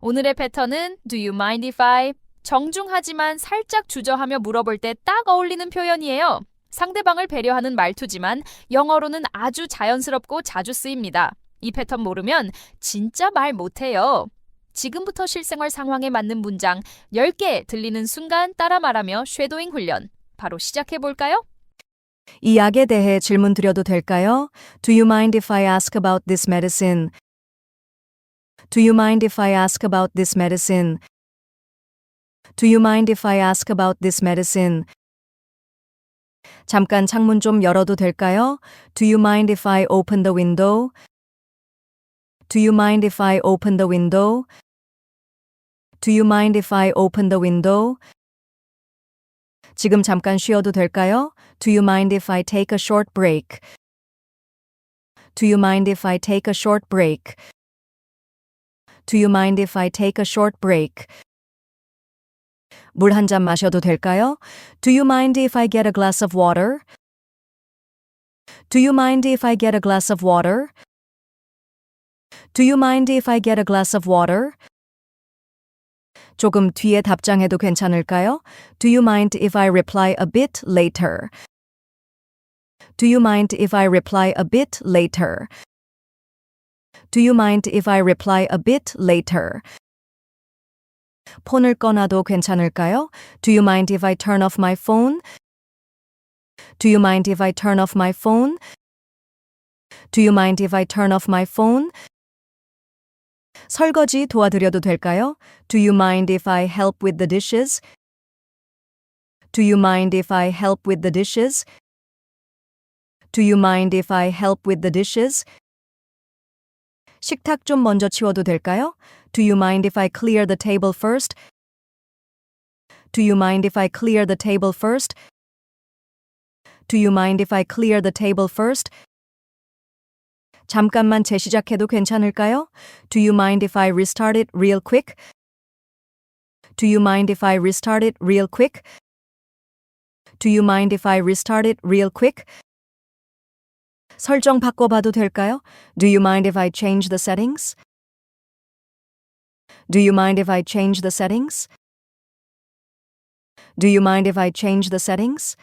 오늘의 패턴은 Do you mind if I? 정중하지만 살짝 주저하며 물어볼 때 딱 어울리는 표현이에요. 상대방을 배려하는 말투지만 영어로는 아주 자연스럽고 자주 쓰입니다. 이 패턴 모르면 진짜 말 못해요. 지금부터 실생활 상황에 맞는 문장 10개 들리는 순간 따라 말하며 쉐도잉 훈련. 바로 시작해 볼까요? 이 약에 대해 질문 드려도 될까요? Do you mind if I ask about this medicine? Do you mind if I ask about this medicine? Do you mind if I ask about this medicine? 잠깐 창문 좀 열어도 될까요? Do you mind if I open the window? Do you mind if I open the window? Do you mind if I open the window? 지금 잠깐 쉬어도 될까요? Do you mind if I take a short break? Do you mind if I take a short break? Do you mind if I take a short break? 물 한 잔 마셔도 될까요? Do you mind if I get a glass of water? Do you mind if I get a glass of water? Do you mind if I get a glass of water? 조금 뒤에 답장해도 괜찮을까요? Do you mind if I reply a bit later? Do you mind if I reply a bit later? Do you mind if I reply a bit later? 폰을 꺼놔도 괜찮을까요? Do you mind if I turn off my phone? Do you mind if I turn off my phone? Do you mind if I turn off my phone? 설거지 도와드려도 될까요? Do you mind if I help with the dishes? Do you mind if I help with the dishes? Do you mind if I help with the dishes? 식탁 좀 먼저 치워도 될까요? Do you mind if I clear the table first? Do you mind if I clear the table first? Do you mind if I clear the table first? 잠깐만 재시작해도 괜찮을까요? Do you mind if I restart it real quick? Do you mind if I restart it real quick? Do you mind if I restart it real quick? 설정 바꿔봐도 될까요? Do you mind if I change the settings? Do you mind if I change the settings? Do you mind if I change the settings?